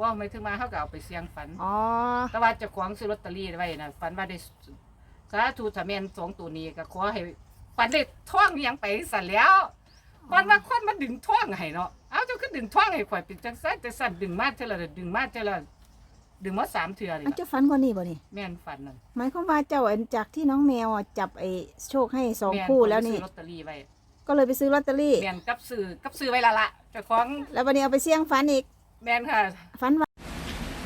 บ่หมายถึงว่าเขาก็เอาไปเสี่ยงฝัน อ๋อ แต่ว่าเจ้าของซื้อลอตเตอรี่ไว้นะฝันว่าได้สาธุสาแมนสองตัวนี้ก็ขอให้ฝันได้ท่องอิหยังไปสั่นแล้วฝันว่าคนมาดึงท่องให้เนาะเอาเจ้าก็ดึงท่องให้ข่อยเป็นจังซั่นจังซั่นดึงมาเท่าละดึงมาเท่าละดึงมาสามเทื่อเลยอันเจ้าฝันบ่นี่บ่นี่แม่นฝันนั่นหมายความว่าเจ้าอันจากที่น้องแมวอะจับไอ้โชคให้สองม่นคู่แล้วนี่ ซื้อลอตเตอรี่ไว้ก็เลยไปซื้อลอตเตอรี่ แม่นกับซื้อกับซื้อไว้ละละเจ้าของ แล้ววันนี้เอาไปเสี่ยงฝันอีก แม่นค่ะฝันว่า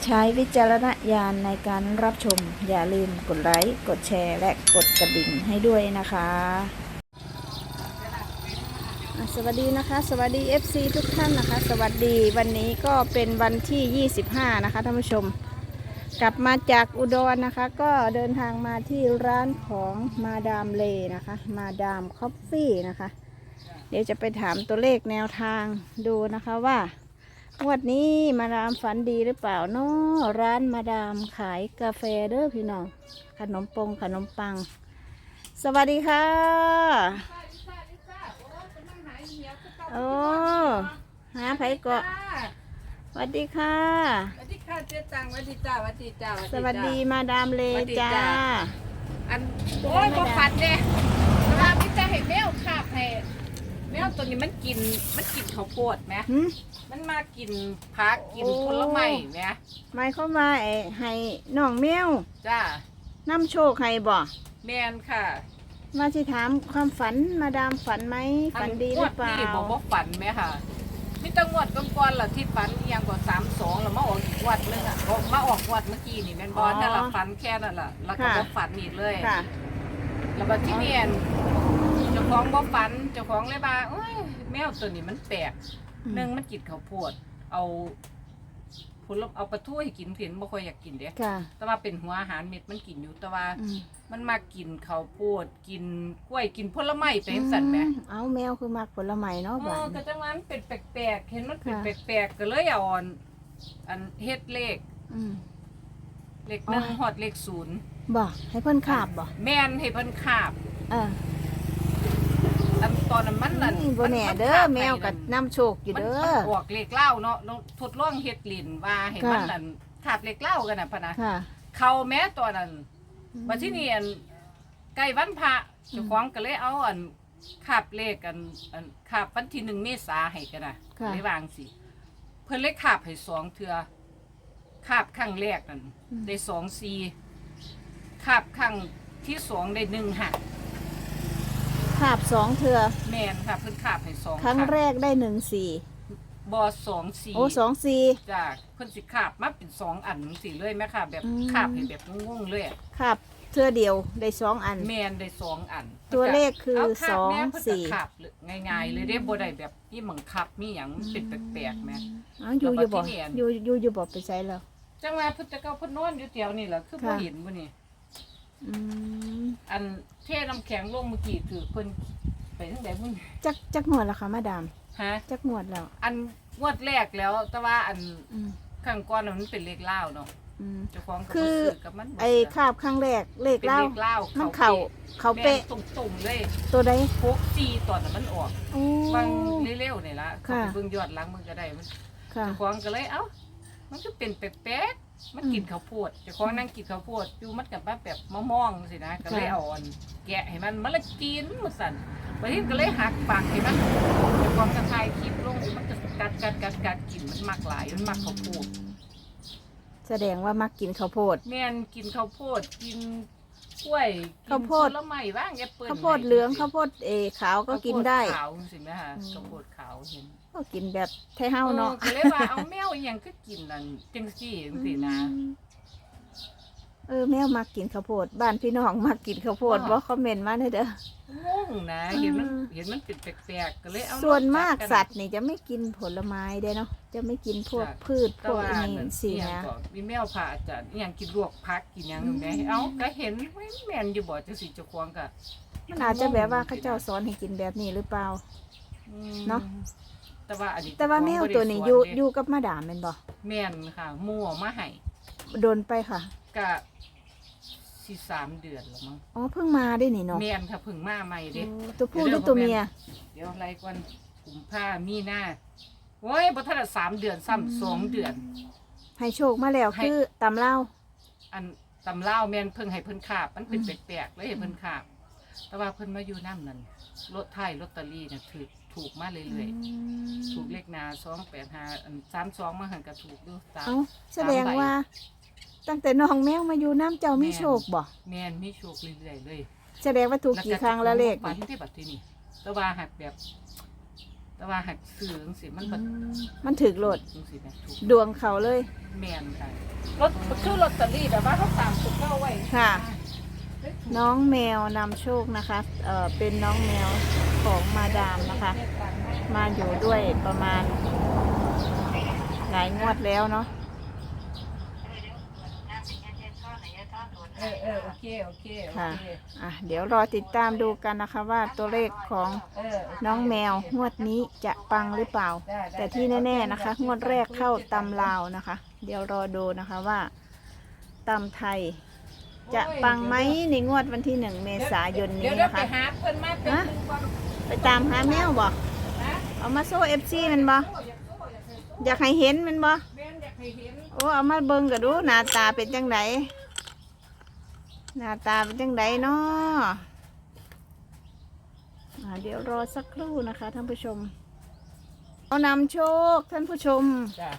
ใช้วิจารณญาณในการรับชม อย่าลืมกดไลค์ กดแชร์ และกดกระดิ่งให้ด้วยนะคะอะสวัสดีนะคะ สวัสดี FC ทุกท่านนะคะ สวัสดีวันนี้ก็เป็นวันที่ 25 นะคะท่านผู้ชม กลับมาจากอุดรนะคะ ก็เดินทางมาที่ร้านของมาดามเลนะคะ มาดามคอฟฟี่นะคะ เดี๋ยวจะไปถามตัวเลขแนวทางดูนะคะว่า งวดนี้มาดามฝันดีหรือเปล่าเนาะร้านมาดามขายกาแฟเด้อพี่น้อง ขนมปงขนมปัง สวัสดีค่ะ โอ้หาไผเกาะสวัสดีค่ะ สวัสดีค่ะเจ๊ตังสวัสดีจ้าสวัสดีจ้าสวัสดีมาดามเลสวัสดีจ้าจ้า อันโอ้ยบ่ฝันเด้เวลาพี่จะให้แมวคาบให้ แมวตัวนี้มันกินมันกินข้าวโพดไหมหึมันมากินผักกินโอ้ผลไม้ไหมหมายความว่าไอ้ให้น้องแมวจ้าน้ำโชคให้บ่แมนค่ะมาที่ถามความฝันมาดามฝันไหมฝันดีหรือเปล่านงวนี่บอกว่าฝันไหมค่ะมีแตังวดก่อนๆล่ะที่ฝันอิหยังกว่าสามสองแล้วมาออกอีกงวัดนึงอะออกมาออกงวัดเมื่อกี้นี่แม่นบอลนั่นแหละฝันแค่นั้นแหละแล้วก็บ่ฝันอีกเลยค่ะแล้วบัดที่เนียนเจ้าของบ่ฝันเจ้าของเลยว่าเอ้ยแมวตัวนี้มันแปลกอืมหนึ่งมันกินข้าวโพด เอาผลเอาปลาทูให้กินเห็นบ่ค่อยอยากกินเด้ค่ะ แต่ว่าเป็นหัวอาหารเม็ดมันกินอยู่แต่ว่า อืมมันมากินข้าวโพดกินกล้วยกินผลไม้ไปจังซั่นแหม อืมเอาแมวคือมักผลไม้เนาะเอบ้าอน ก็จังว่ามันเป็นแปลกๆ เห็นมันเป็นค่ะ แปลกๆ ก็เลยเอาอันอันเฮ็ดเลข อืม เลขอ๋หอนึ่งฮอดเลขศูนย์บ่ให้เพิ่นขาบบ่แม่นให้เพิ่นคาบ เออ อันตอนนั้นมันนั่นนี่บ่แน่มัเด้อคาบแมวให้กันั่บน้ำโชคอยู่มันเด้มันอออกเลขเล่าเนาะเราทดลองเฮ็ดลินว่าให้มันค่ะนั่นขาบเลขเล่ากันน่ะพะนะค่ะ เขาแม้ตอนนั้นบัดที่นี่อันใกล้วันพระเจ้าของก็เลยเอาอันขาบเลขอันอันขาบวันที่หนึ่งเมษาให้กันน่ะค่ะเลยวางสิเพิ่นเลยขาบให้สองเทื่อขาบครั้งแรกนั่นได้สองซีขาบครั้งที่สองได้หนึ่งหัก ขาบสองเทือแม่นค่ะเพิ่นขาบให้สองครั้งหักแรกได้หนึ่งสี่บอสองสีโอ้สองสี่จ้าเพิ่นสิขาบมาเป็นสองอันสีเลยแม่ค่ะ แบบอืมขาบให้แบบงงๆเลยอะขาบเทือเดียวได้สองอัน แมนได้สองอันตัวเลขคือเอาขาบสองแม่เพิ่นก็สี่ ขาบเลยง่ายๆ เลยได้บ่ได้แบบนี่เหมือนขับมีหยังมันเป็นแปลกๆแม่ อ๋ออยู่อยู่บ่แล้วบัดที่เนี่ยอยู่อยู่อยู่บ่ไปใช้แล้ว จังว่าเพิ่นจะเก้าเพิ่นนอนอยู่แถวนี่ล่ะคือบ่ค่ะ เห็นบ่นี่ อืมอันเทน้ำแข็งลงเมื่อกี้ถือเพิ่นไปทางใดพุ่นจักจักงวดแล้วค่ะมาดามฮะ จักงวดแล้วอันงวดแรกแล้ว แต่ว่าอันอืมข้างก่อนน่ะมันเป็นเลขเล่าวเนาะอืม เจ้าของก็คืบ่อซื้อกับมันบ่ไอ้ซื้อคาบครั้งแรกเลขเป็นเล่าเลขเล่าวมันเข่าเขาเป๊ะเป๊ะตรงๆเลยตัวใดโคกจีตอนนั้นมันออก โอ้บางเร็วๆนี่ละเขาค่ะ ไปเบิ่งยอดหล้างมึงก็ได้มันค่ะ เจ้าของก็เลยเอ้า มันก็เป็นแปลกๆ มันกินข้าวโพดเจ้าของนั่งกินข้าวโพดอยู่มันกับแบบแบบมะม่วงสินะก็เลยค่ะเอาอันแกะให้มันมันละกินมันสั่นวันนี้ก็เลยหักปากให้มันเจ้าของก็ถ่ายคลิปลงมันก็กัดกัดกัดกัดกินมันมักหลายมันมักข้าวโพดแสดงว่ามักกินข้าวโพดแม่นกินข้าวโพดกินกล้วยกินข้าวโพดผลไม้บ้างแอปเปิ้ลข้าวโพดเหลืองข้าวโพดเออขาวก็กินได้ข้าวโพขาวสิแม่ฮะอืมข้าวโพดขาวเห็น ก็กินแบบไทยเฮาเนาะออก็เลยว่าเอาแมวอหยังก็กินนั่นจังซี่จังซี่นะ เออแมวมักกินข้าวโพดบ้านพี่น้องมักกินข้าวโพดอ๋อ บ่คอมเมนต์มาได้เด้อ งงนะเห็นมันอืม เห็นมันเป็นแปลกๆก็เลยเอาส่วนมากจับนสัตว์นี่จะไม่กินผลไม้เด้เนาะจะไม่กินพวกจ้ะพืชพแต่วกว่าอันอันนี้นั้นสิอีหยังนะก็มีแมวผ่าอาจารย์อหยังกินลวกผักกินหยังอืมแหมเอ้าก็เห็นเว้ยแม่นอยู่บ่จังซี่เจ้าของก็มันอาจจะแบบว่าเขาเจ้าสอนให้กินแบบนี้หรือเปล่า อืมเนาะ แต่ว่าอันนี้แต่ว่าแมวเจ้ขงบ่ได้ตัวนี้สอยู่เด้อยู่กับมาดามแม่นบ่แม่นค่ะหมู่เอามาให้โดนไปค่ะก็สิสามเดือนแล้วมั้งอ๋อเพิ่งมาได้นี่เนาะแม่นค่ะเพิ่งมาใหม่เด้โอ้ตัวผู้หรือตัวเมียเดี๋ยวอะไรก่อนกุมภามีหน้าโอ้ยบ่ทันได้สามเดือนซ้ำสองเดือน ให้โชคมาแล้วให้ คือตำเล่าวอันตำเล่าวแม่นเพิ่งให้เพิ่นขาบมันเป็นอืมแปลกๆเลยให้เพิ่นขาบแต่ว่าเพิ่นมาอยู่น้ำนั่นรถไทยลอตเตอรี่เนี่ยถูก ถูกมาเรื่อยๆถูกเลขหนาสองแปดห้าอันสามสองมาหันก็ถูกด้วยตามเอ้าแสดงว่า ตั้งแต่น้องแมวมาอยู่น้ำเจ้ามีแม่นโชคบ่แม่นมีโชคเรื่อยๆเลยแสดงว่าถูกกี่ครั้งแล้วเลขฝันที่บัดที่นี่แต่ว่าหักแบบ แต่ว่าหักสื่อจังสิมันอืบัดมมันถึกโหลดจังสิแม่ถูกดวงเขาเลย แม่นค่ะรถคือลอตเตอรี่แบบว่าเขาตามถูกเข้าไว้ค่ะได้ถูก น้องแมวนำโชคนะคะเอ่อเป็นน้องแมวของมาดามนะคะ มาอยู่ด้วยประมาณหลายงวดแล้วเนาะเออเออโอเคโอเคโอค่ะเคอะเดี๋ยวรอติดตามดูกันนะคะว่าตัวเลขของเออน้องแมวงวดนี้จะปังหรือเปล่า ได้ได้แต่ที่แน่ๆนะคะ งวดแรกเข้าตำลาวนะคะ เดี๋ยวรอดูนะคะว่าตำไทย จะปังไหมในงวดวันที่หนึ่งเมษายนเดี๋นี้ยวเดี๋ยวนะไปคะ หาเพิ่นมาเป็นฮะหนึ่งก่อนไปตามหาแมวบ่นะเอามาโซ่เอฟซีมันบ่โอ้อยากโซ่อยากให้อยากให้เห็นมันบ่แม่นอยากให้เห็นโอ้เอามาเบิ่งกันดูหน้าตาเป็นจังไดหน้าตาเป็นจังไดเนาะอ่าเดี๋ยวรอสักครู่นะคะท่านผู้ชม เอานำโชคท่านผู้ชม จ้ะ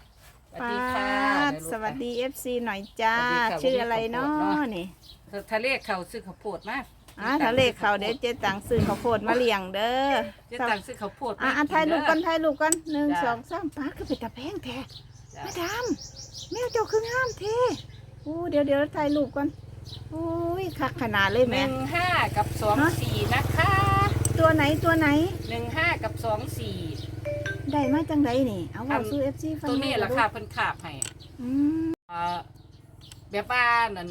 สวัสปาดีค่ะดสวัสดีเอฟซีหน่อยจ้าสวัสดีค่ะชื่ออะไรเนาะวันนี้ขอบคุณเนาะนี่ทะเลเขาซื้อข้าวโพดมาอ่าทะเลเขาเดี๋ยวเจ๊ตังซื้อข้าวโพดมาเลี้ยงเด้อเจะตังซื้อข้าวโพดอะมาอะถ่ายรูปเด้กันถ่ายรูปกันหนึ่งจ้ะสองสามป้าก็เป็นตาแพงแท้จ้ะมาดามแมวเจ้าคืองามเท่อู้เดี๋ยวเดี๋ยวถ่ายรูปกันอุ้ยคักขนาดเลยหแม่นึ่งห้ากับสองฮะสี่นะคะ ตัวไหนตัวไหนหนึ่งห้ากับสองสี่ ได้มาจังไดนี่ เอาเว่าอันสู้เอฟซีฟังตัวนี้หอยราคาเพิ่นขาบให้อืมอ่าแบบว่านั่น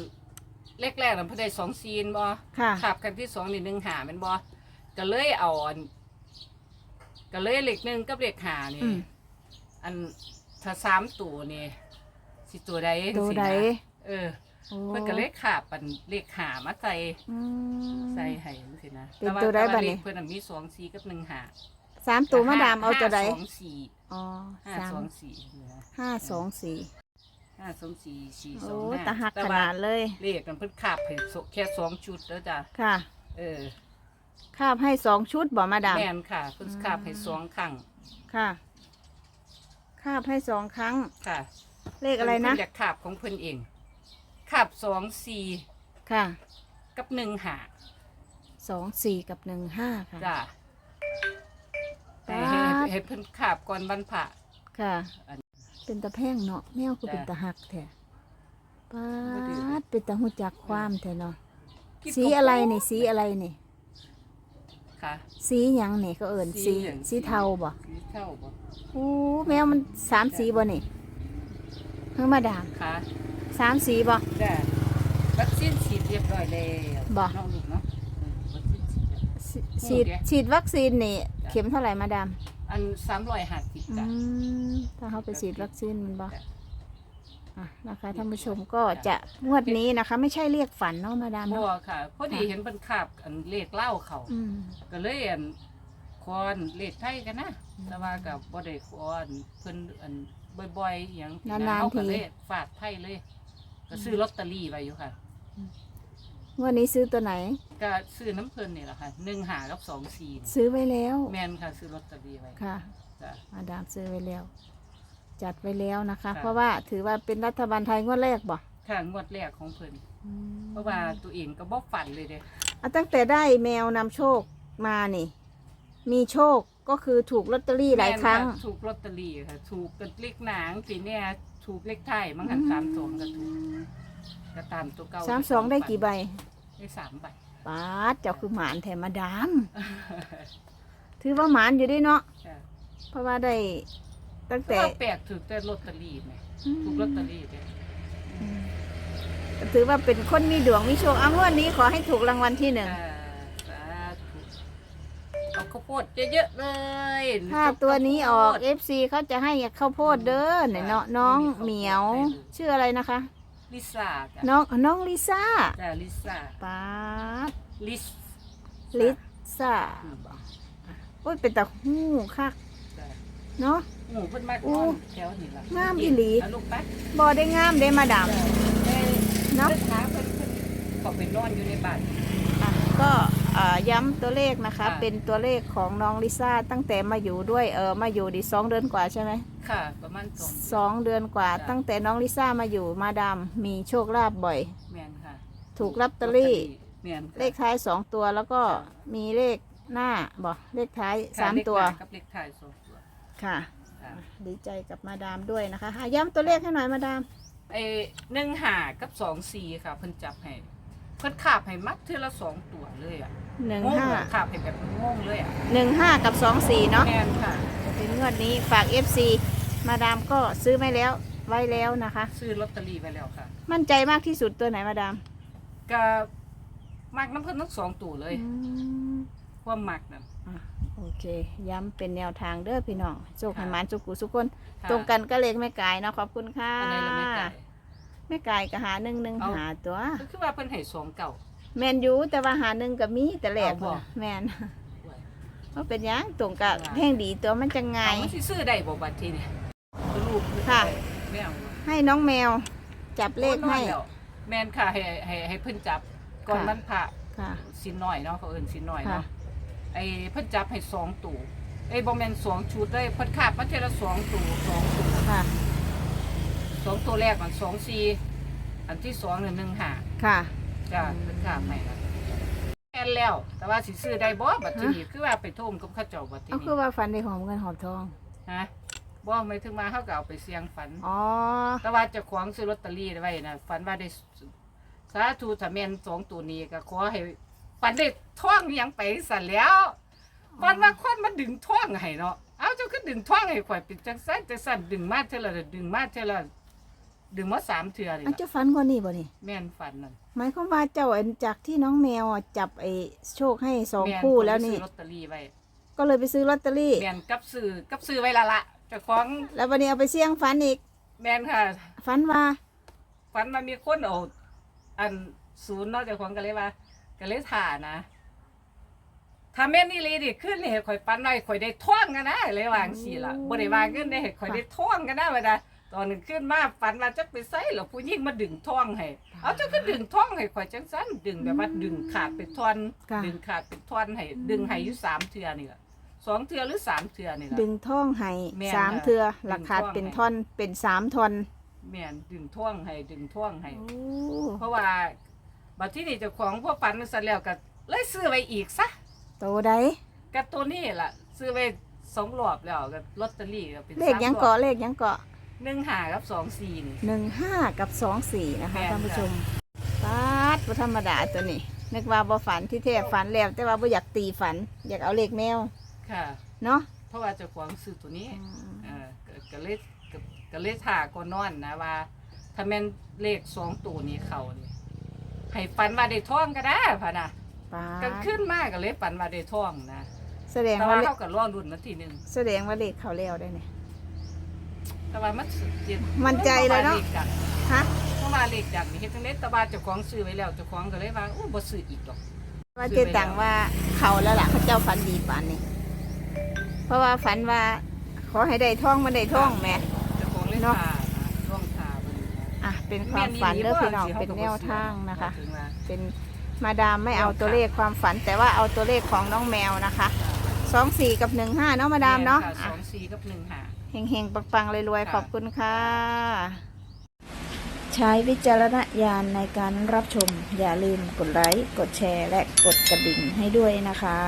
แรกๆนั่นเพิ่นได้สองซีนบ่ค่ะ ขาบกันที่สองนี่หนึ่งหาแมันบ่ก็เลยเอาอันก็เลยเลขหนึ่งกับเลขหานี่อืมอันถ้าสามตัวนี่สิตัวใดจังตัวซี้ใดนะเออ โอ้เพิ่นก็เลยขาบปันเลขหามาใส่ อืม ใส่ให้จังซี่นะเป็นตัวใดบัดนี้ เลขเพิ่นน่ะมีสองสี่กับหนึ่งหา สามตัวมาดามเอาตัวใดห้สองสี่อ๋อห้าสามสองสี่เนี่ยนะห้าสองสี่ห้าสองสี่สี่สโอ้องห้าตาหักแต่ขว่านาดเลย เลขมันเพิ่นขาบให้สแค่สองชุดแล้วจ้ะค่ะเออคาบให้สองชุดบ่มาดามแม่นค่ะเพิ่นขาบให้สองครั้งค่ะคาบให้สองครั้ง ค่ะเลขอะไรนะ เพิ่อยากขาบของเพิ่นเองขาบสองสี่ค่ะกับหนึ่งหาสองสี่กับหนึ่งห้าค่ะ จ้ะ แต่ป๊าให้ดให้เพิ่นขาบก่อนวันพระค่ะ อัน เป็นตะแพงเนาะแมวก็เป็นจ้ะตะหักแท้ป้าบ่ดื้อดเป็นตะหูจักความแท้เนาะคิดสีอะไรนี่สีอะไรนี่ค่ะ สีหยังนี่ก็เอิญสีสีหยัง สีเทาบ่สีเท่าบ่โอ้แมวมันสามสีบ่นี่เพิ่งมาดามค่ะสามสีบ่ จ้ะวัคซีนฉีดเรียบร้อยแล้วบ่ น้องลูกเนาะเออวัคซีนฉีดแล้ว ฉีโอ้ฉีดเดี๋ยวฉีดวัคซีนนี่จ้ะเข็มเท่าไหร่มาดามอันสามร้อยห้าสิบอืจ้ะ มถ้าเขาไปฉีดวัคซีนมันบ่จ้ะ อะนะคะท่านผู้ชมก็จะงวดนี้นะคะ ไม่ใช่เรียกฝันเนาะมาดามบัเนาะวค่ะ พอดีเห็นเพิ่นขาบอันเลขเล่าเขาอืมก็เลยอันคอนเลขไทยกันนะแต่ว่ากับบ่ได้คอนเพิ่นอันบ่อยๆอหย่างที่นานๆเฮก็ทีเลยฝากไทยเลย ก็ซื้อลอตเตอรี่ไว้อยู่ค่ะ งวดนี้ซื้อตัวไหน ก็ซื้อน้ำเพิ่นนี่แหละค่ะหนึ่งหากับสองสี่นี่ซื้อไว้แล้ว แม่นค่ะซื้อลอตเตอรี่ไว้ค่ะ จ้ะ มาดามซื้อไว้แล้ว จัดไว้แล้วนะคะ ค่ะ เพราะว่าถือว่าเป็นรัฐบาลไทยงวดแรกบ่ค่ะงวดแรกของเพิ่นอืมเพราะว่าตัวเองก็บ่ฝันเลยเด้อะตั้งแต่ได้แมวนำโชคมานี่ มีโชคก็คือถูกลอตเตอรี่หลายครั้ง แม่นะถูกลอตเตอรี่ค่ะ ถูกกันเลขหนังปีเนี้ยถูกเลขไทยมั้งหันสามสองก็ถูก ก็ตามตัวเก่าสามสองได้กี่ใบได้สามใบป้าดเจ้าคือหมานแถมมาดามถือว่าหมานอยู่ด้วยเนาะค่ะเพราะว่าได้ตั้งแต่แต่แปลกถูกแต่ลอตเตอรี่ไหมถูกลอตเตอรี่เลยอืมถือว่าเป็นคนมีดวงมีโชคเอางวดนี้ขอให้ถูกรางวัลที่หนึ่งอ่าสาธุเอาข้าวโพดเยอะๆเลยถ้าตัวนี้ออกข้าวโพด FC เขาจะให้ข้าวโพดเด้อเนี่ยเนาะน้องเหมียว ชื่ออะไรนะคะ ลิซ่าจ้ะน้องน้องลิซ่าจ้ะลิซ่าป้าดลิสลิซ่าโอ้ยเป็นตาหู้คักจ้ะเนาะหมูเพิ่นมากอู้นอนแถวนี่ล่ะงามอีหลีเอาลูกไปบอได้งามได้มาดามได้เนาะเพิ่นหาเพิ่นเพิ่นเขาไปนอนอยู่ในบ้าน อะก็เอ่อ ย้ำตัวเลขนะคะ ค่ะ เป็นตัวเลขของน้องลิซ่าตั้งแต่มาอยู่ด้วยเออมาอยู่ดีสองเดือนกว่าใช่ไหมค่ะ ประมาณสองสองเดือนกว่าจ้ะตั้งแต่น้องลิซ่ามาอยู่มาดามมีโชคลาภบ่อย แม่นค่ะถูกลอตเตอรี่ แม่นค่ะ เลขท้ายสองตัวแล้วก็จ้ะมีเลขหน้าบ่เลขท้ายค่ะสามเลขตัวหน้ากับเลขท้ายสองตัวค่ะค่ะดีใจกับมาดามด้วยนะคะอะย้ำตัวเลขให้หน่อยมาดามไอ้หนึ่งหากับสองสี่ค่ะเพิ่นจับให้ เพิ่นขาบให้มัดเทื่อละสองตัวเลยอะหนึ่งงงห้าอะขาบให้แบบงงเลยอะหนึ่งห้ากับสองสี่เนาะแม่นค่ะเป็นงวดนี้ฝาก FC มาดามก็ซื้อไว้แล้วไว้แล้วนะคะ ซื้อลอตเตอรี่ไว้แล้วค่ะมั่นใจมากที่สุดตัวไหนมาดามก็มักน้ำเพิ่นทั้งสองตัวเลย อืมความมักน่ะอะโอเค ย้ำเป็นแนวทางเด้อพี่น้องโชคให้ค่ะหมานสุขุสุกคน ค่ะตรงกันก็เลขแม่กายเนาะขอบคุณค่ะ อันไหนละแม่ไก่ แม่กายก็หาหนึ่งหนึ่งเอา หาตัว ก็คือว่าเพิ่นให้สองเก่า แมนอยูแต่ว่าหาหนึ่งกับมีแต่แหลกเอาบ่พุ่นน่ะแมนว่าเป็นหยังตรงกับแห่งดีตัวมันจะไงาเอายมันสิซื้อได้บ่บัดทีนี่ลูกค่ะ แม่เอาให้น้องแมว จับเลขให้ โอ้นอนแล้วแม่นค่ะให้ให้ให้เพิ่นจับก่อนค่ะ มันพระค่ะ สินน้อยเนาะเขาเอิ้นสินน้อยค่ะ เนาะไอ้เพิ่นจับให้สองตู่ไอ้บ่แม่นสองชุดเลยเพิ่นขาบมาเทอละสองตู่สองตู่ค่ะ สองตัวแรกมันสองสี่อันที่สองเนี่ยหนึ่งห้าค่ะจ้าเพิ่นขาบให้นะแอนแล้ว แต่ว่าสิซื้อได้บ่บัดทีนี้คือว่าไปโทมกับเขาเจ้าบัดทีเอานี้คือว่าฟันในหอมเงินหอมทอง ฮะบ่ไม่ถึงมาเฮาก็เอาไปเสี่ยงฝัน อ๋อ แต่ว่าเจ้าของซื้อลอตเตอรี่ไว้นะฝันว่าได้สาธุถ้าแม่นสองตัวนี้ก็ขอให้ฝันได้ท่องอิหยังไปสั่นแล้วฝันว่าคนมาดึงท่องให้เนาะเอาเจ้าคือดึงท่องให้ข่อยเป็นจังซั่นจังซั่นดึงมาเท่าละดึงมาเท่าละ ดึงมาสามเทื่อนี่อันล่ะเจ้าฟันกว่านี้บ่นี่แม่นฝันนั่นหมายความว่าเจ้าอันจากที่น้องแมวอะจับไอ้โชคให้สองม่นคู่แล้วนี่ซื้อลอตเตอรี่ไว้ก็เลยไปซื้อลอตเตอรี่ แม่นกับซื้อกับซื้อไว้ละละเจ้าของแล้ววันนี้เอาไปเสี่ยงฟันอีกแม่นค่ะฟันว่า ฝันว่ามีคนเอาอันศูนย์เนาะเจ้าของก็เลยว่าก็เลยถ่านะถ้าแม่นอี่ลีดิขึ้นนี่ให้ข่อยปันไว้ข่อยได้ท่องกันนะเลยวาจั่งสี่ละบ่ได้วางเงินได้ให้ข่อยได้ท่องกันนะว่าดา ตอนนึงขึ้นมาฝันว่าจะไปใส่หรอผู้หญิงมาดึงท่องให้เอาเจ้าก็ดึงท่องให้ข่อยจังซั่นดึงแบบว่าดึงขาดเป็นท่อนค่ะ ดึงขาดเป็นท่อนให้ดึงให้อยู่สามเทื่อนี่ล่ะสองเทื่อหรือสามเทื่อนี่ล่ะ ดึงท่องให้แม่นสามค่ะเทือดึงหลักขาดท่องเป็นให้ ท่อนเป็นสามท่อนแม่นดึงท่องให้ดึงท่องให้ โอ้เพราะว่าบัดที่นี่เจ้าของพวกฝันมันซะแล้วก็เลยซื้อไว้อีกซะโตได้ก็ตัวนี้ล่ะ ซื้อไว้สองรอบแล้วก็ลอตเตอรี่ก็เป็นเลขยังเกาะเลขยังเกาะ หนึ่งหากับสองสี่นี่ หนึ่งห้ากับสองสี่นะคะแม่นท่านผู้ค่ะชมปาดบ่ธรรมดาตัวนี้ นึกว่าบ่ฝันที่แท้ฝันแล้ว แต่ว่าบ่อยากตีฝัน อยากเอาเลขแมวค่ะ เนาะเพราะว่าเจ้าของซื้อตัวนี้เออก็ก็เลยก็ก็เลยถ่าก่อนนอนนะว่า ถ้าแม่นเลขสองตัวนี้เขานี่ให้ฝันว่าได้ท่องก็ได้พะนะปาก็ดขึ้นมากก็เลยฝันว่าได้ท่องนะแสดงแต่ว่าว่าเลขเขาก็ร้อนรุ่นมาทีหนึ่งแสดงว่าเลขเขาแล้วได้เนี่ย แต่ว่ามันสุดเย็นมั่นใจเลยเนาะพรว่ขดังฮะเพราะว่าเลขดังนี่เฮ็ดจังได๋แต่ว่าเจ้าของซื้อไว้แล้วเจ้าของก็เลยว่าอู้บ่ซื้ออีกดอกว่าเจตังว่าเขาแล้วล่ะเขาเจ้าฝันดีปานนี้ เพราะว่าฝันว่า ขอให้ได้ท่องมันได้ท่องแหม่ เจ้าของเลยเนาะทาร่องทาเบิ่งอะเป็นความฝันเด้อพี่น้องเป็นแนวทางนะคะ ถึงว่า เป็นมาดามไม่เอาตัวเลขความฝัน แต่ว่าเอาตัวเลขของน้องแมวนะคะสองสี่กับหนึ่งห้าเนาะมาดามเนาะแค่อะสองสี่กับหนึ่งหา เฮงเฮงๆ ปังๆรวยๆค่ะขอบคุณค่ะ ใช้วิจารณญาณในการรับชม อย่าลืมกดไลค์ กดแชร์ และกดกระดิ่งให้ด้วยนะคะ